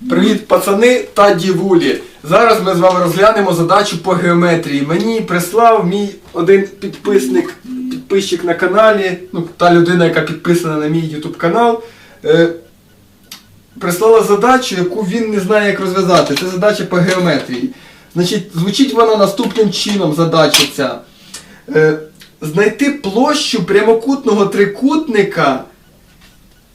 Привіт, пацани та дівулі! Зараз ми з вами розглянемо задачу по геометрії. Мені прислав мій один підписник, підписчик на каналі, ну та людина, яка підписана на мій YouTube канал. Е, прислала задачу, яку він не знає, як розв'язати. Це задача по геометрії. Значить, звучить вона наступним чином, задача ця. Е, знайти площу прямокутного трикутника.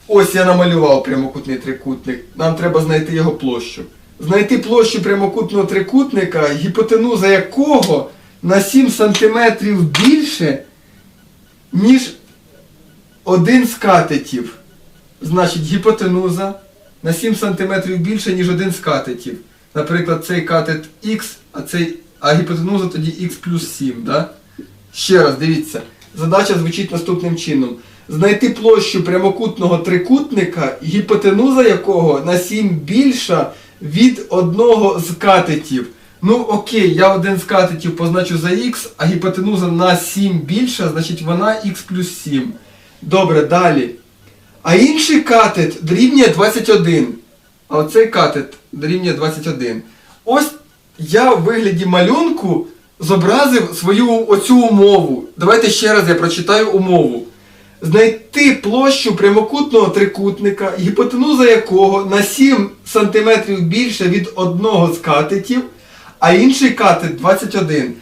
Ось я намалював прямокутний трикутник. Нам треба знайти його площу. Знайти площу прямокутного трикутника, гіпотенуза якого на 7 см більше, ніж один з катетів. Значить, гіпотенуза на 7 см більше, ніж один з катетів. Наприклад, цей катет Х, а цей, а гіпотенуза тоді Х плюс 7. Да? Ще раз, дивіться. Задача звучить наступним чином. Знайти площу прямокутного трикутника, гіпотенуза якого на 7 більша від одного з катетів. Ну окей, я один з катетів позначу за х, а гіпотенуза на 7 більша, значить вона х плюс 7. Добре, далі. А інший катет дорівнює 21. А оцей катет дорівнює 21. Ось я в вигляді малюнку зобразив свою оцю умову. Давайте ще раз я прочитаю умову. Знайти площу прямокутного трикутника, гіпотенуза якого на 7 см більше від одного з катетів, а інший катет 21.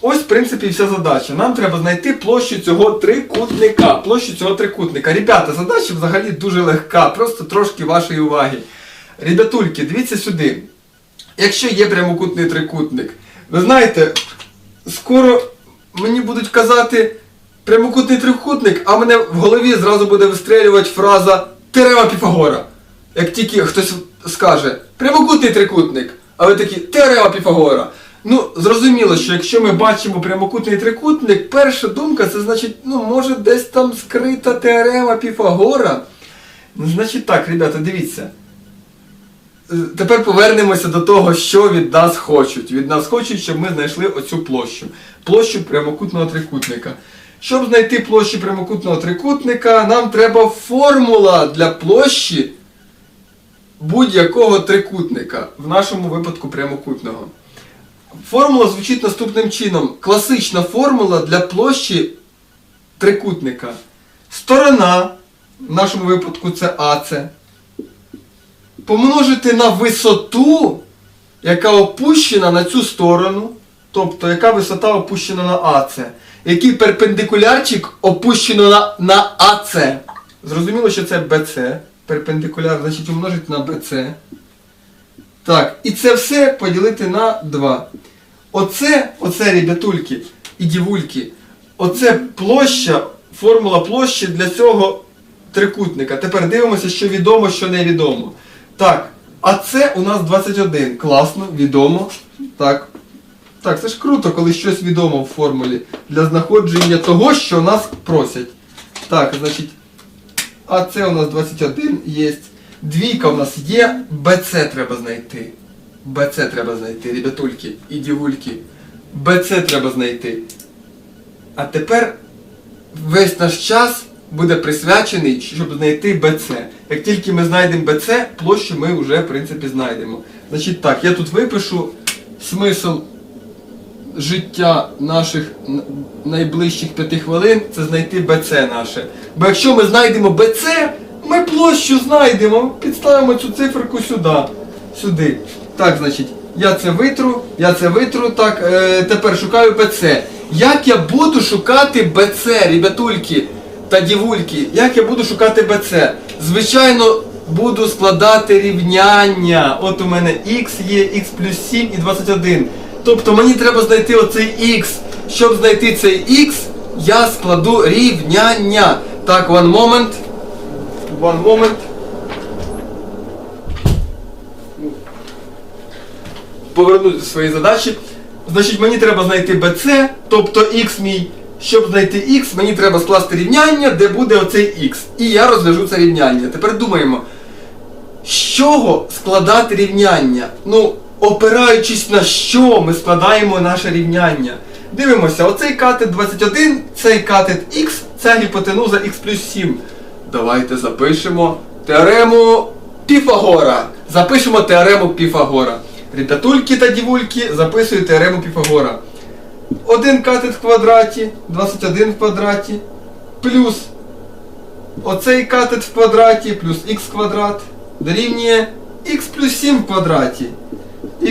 Ось, в принципі, вся задача. Нам треба знайти площу цього трикутника. Площу цього трикутника. Ребята, задача взагалі дуже легка, просто трошки вашої уваги. Ребятульки, дивіться сюди. Якщо є прямокутний трикутник, ви знаєте, скоро мені будуть казати прямокутний трикутник, а мене в голові зразу буде вистрелювати фраза Теорема Піфагора. Як тільки хтось скаже прямокутний трикутник, а ви такі Теорема Піфагора. Ну, зрозуміло, що якщо ми бачимо прямокутний трикутник, перша думка це значить, ну, може десь там скрита теорема Піфагора. Ну, значить так, ребята, дивіться. Е, Тепер повернемося до того, що від нас хочуть. Від нас хочуть, щоб ми знайшли оцю площу. Площу прямокутного трикутника. Щоб знайти площу прямокутного трикутника, нам треба формула для площі будь-якого трикутника. В нашому випадку прямокутного. Формула звучить наступним чином. Класична формула для площі трикутника. Сторона, в нашому випадку це АЦ, помножити на висоту, яка опущена на цю сторону, тобто яка висота опущена на АЦ, який перпендикулярчик опущено на, на АЦ. Зрозуміло, що це БЦ. Перпендикуляр, значить умножити на БЦ. Так, і це все поділити на 2. Оце, оце, ребятульки і дівульки, оце площа, формула площі для цього трикутника. Тепер дивимося, що відомо, що невідомо. Так, а це у нас 21. Класно, відомо. Так. Так, це ж круто, коли щось відомо в формулі для знаходження того, що нас просять. Так, значить, а це у нас 21 є. Двійка у нас є, БЦ треба знайти. БЦ треба знайти, ребятульки і дівульки. БЦ треба знайти. А тепер весь наш час буде присвячений, щоб знайти БЦ. Як тільки ми знайдемо БЦ, площу ми вже, в принципі, знайдемо. Значить так, я тут випишу смисл життя наших найближчих п'яти хвилин це знайти БЦ наше. Бо якщо ми знайдемо БЦ, ми площу знайдемо, підставимо цю циферку сюди. Сюди. Так, значить, я це витру, я це витру, так, е, тепер шукаю БЦ. Як я буду шукати БЦ, ребятульки та дівульки, як я буду шукати БЦ? Звичайно, буду складати рівняння. От у мене х є, х плюс 7 і 21. Тобто мені треба знайти оцей х. Щоб знайти цей х, я складу рівняння. Так, one moment. One moment. Повернусь до своєї задачі. Значить, мені треба знайти BC, тобто x мій. Щоб знайти x, мені треба скласти рівняння, де буде оцей x. І я розв'яжу це рівняння. Тепер думаємо, з чого складати рівняння? Ну, опираючись на що ми складаємо наше рівняння. Дивимося, оцей катет 21, цей катет x, ця гіпотенуза x плюс 7. Давайте запишемо теорему Піфагора. Запишемо теорему Піфагора. Ребятульки та дівульки, записую теорему Піфагора. Один катет в квадраті, 21 в квадраті, плюс оцей катет в квадраті, плюс х квадрат, дорівнює х плюс 7 в квадраті.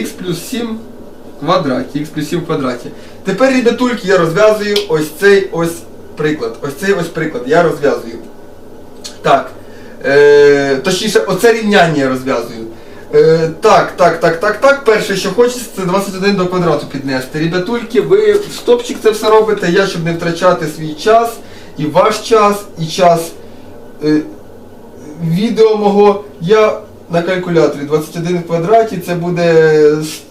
Х плюс 7 в квадраті, х плюс 7 в квадраті. Тепер, ребятульки, я розв'язую ось цей ось приклад. Ось цей ось приклад я розв'язую. Так. Е, точніше, оце рівняння я розв'язую. Е, так, так, так, так, так. Перше, що хочеться, це 21 до квадрату піднести. Ребятульки, ви в стопчик це все робите, я, щоб не втрачати свій час, і ваш час, і час е, відео мого, я на калькуляторі 21 в квадраті, це буде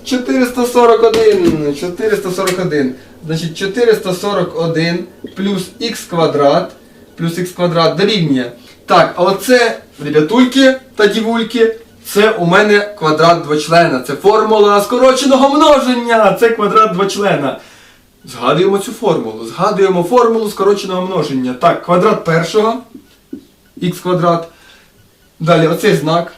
441. 441. Значить 441 плюс х квадрат, плюс х квадрат дорівнює. Так, а оце, ребятульки та дівульки, це у мене квадрат двочлена. Це формула скороченого множення. Це квадрат двочлена. Згадуємо цю формулу. Згадуємо формулу скороченого множення. Так, квадрат першого, х квадрат. Далі оцей знак.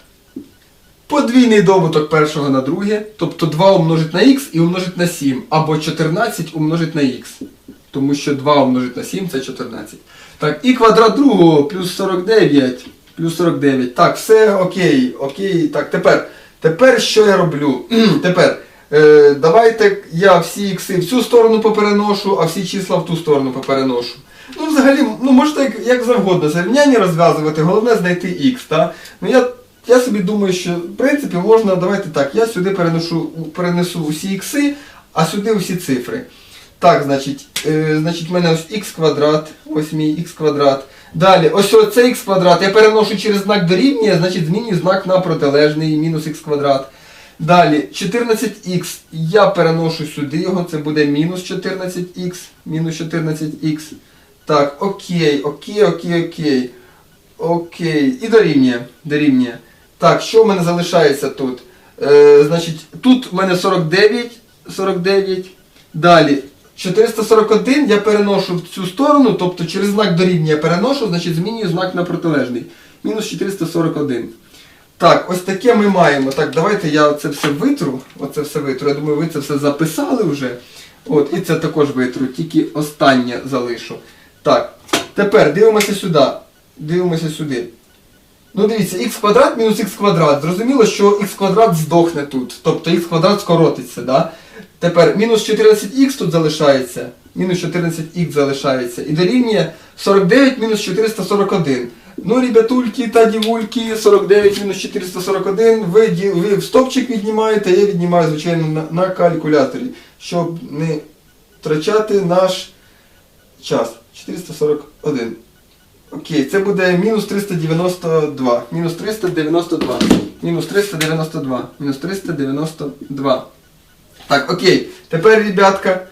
Подвійний добуток першого на друге, тобто 2 умножить на х і умножить на 7, або 14 умножить на х. Тому що 2 умножить на 7 це 14. Так, і квадрат другого плюс 49. Плюс 49. Так, все окей, окей. Так, тепер, тепер що я роблю? тепер, е, давайте я всі ікси в цю сторону попереношу, а всі числа в ту сторону попереношу. Ну, взагалі, ну можете як, як завгодно зарівняння розв'язувати, головне знайти х. Ну, я, я собі думаю, що в принципі можна, давайте так, я сюди переношу, перенесу усі ікси, а сюди усі цифри. Так, значить, е, значить, в мене ось х квадрат, ось мій х квадрат. Далі, ось оцей х квадрат я переношу через знак дорівнює, значить змінюю знак на протилежний, мінус х квадрат. Далі, 14х я переношу сюди його, це буде мінус 14х, мінус 14х. Так, окей, окей, окей, окей. Окей. І дорівнює. дорівнює. Так, що в мене залишається тут? Е, значить, тут в мене 49, 49. Далі. 441 я переношу в цю сторону, тобто через знак дорівнює я переношу, значить змінюю знак на протилежний. Мінус 441. Так, ось таке ми маємо. Так, давайте я це все витру. Оце все витру. Я думаю, ви це все записали вже. От, і це також витру, тільки останнє залишу. Так, тепер дивимося сюди. Дивимося сюди. Ну дивіться, х квадрат мінус х квадрат. Зрозуміло, що х квадрат здохне тут. Тобто х квадрат скоротиться. Да? Тепер мінус 14х тут залишається. Мінус 14х залишається. І дорівнює 49 мінус 441. Ну, ребятульки та дівульки, 49 мінус 441. Ви, ви стопчик віднімаєте, я віднімаю, звичайно, на, на калькуляторі, щоб не втрачати наш час. 441. Окей, це буде мінус 392. Мінус 392. Мінус 392. Мінус 392. Так, окей. Тепер, ребятка,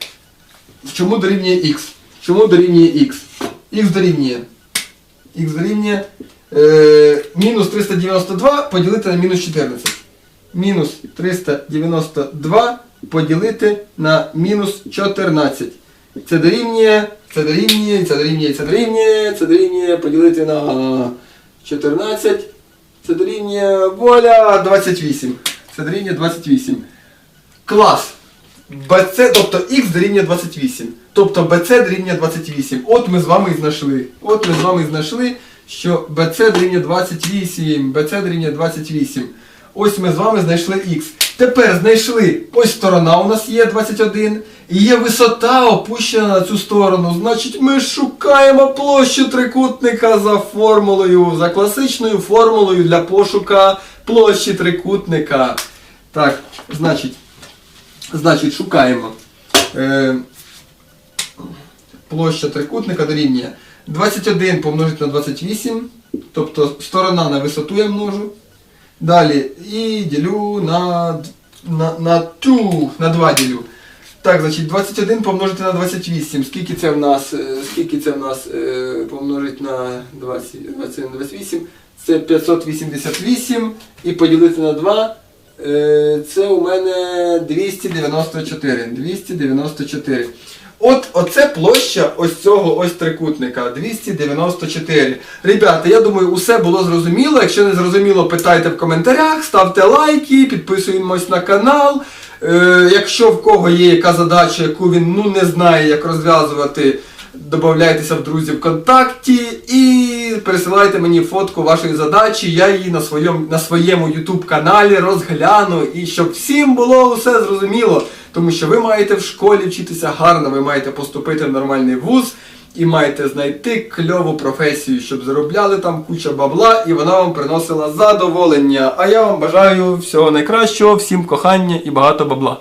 чому дорівнює х? Чому дорівнює х? Х дорівнює. Х дорівнює е, мінус 392 поділити на мінус 14. Мінус 392 поділити на мінус 14. Це дорівнює, це дорівнює, це дорівнює, це дорівнює, це дорівнює поділити на 14. Це дорівнює воля 28. Це дорівнює 28. Клас. BC, тобто X дорівнює 28. Тобто BC дорівнює 28. От ми з вами і знайшли. От ми з вами і знайшли, що BC дорівнює 28. BC дорівнює 28. Ось ми з вами знайшли X. Тепер знайшли, ось сторона у нас є 21. І є висота опущена на цю сторону. Значить, ми шукаємо площу трикутника за формулою, за класичною формулою для пошука площі трикутника. Так, значить. Значить, шукаємо. Е, площа трикутника дорівнює 21 помножити на 28, тобто сторона на висоту я множу. Далі і ділю на, на, на, ту, на 2 ділю. Так, значить, 21 помножити на 28. Скільки це в нас, е, скільки це в нас е, помножити на 20, 21 на 28? Це 588 і поділити на 2. Е, Це у мене 294. 294. От оце площа ось цього ось трикутника 294. Ребята, я думаю, усе було зрозуміло. Якщо не зрозуміло, питайте в коментарях, ставте лайки, підписуємось на канал. Е, якщо в кого є яка задача, яку він ну не знає, як розв'язувати, додавайтеся в друзі ВКонтакті і пересилайте мені фотку вашої задачі. Я її на своєму, на своєму YouTube каналі розгляну. І щоб всім було усе зрозуміло. Тому що ви маєте в школі вчитися гарно, ви маєте поступити в нормальний вуз і маєте знайти кльову професію, щоб заробляли там куча бабла і вона вам приносила задоволення. А я вам бажаю всього найкращого, всім кохання і багато бабла.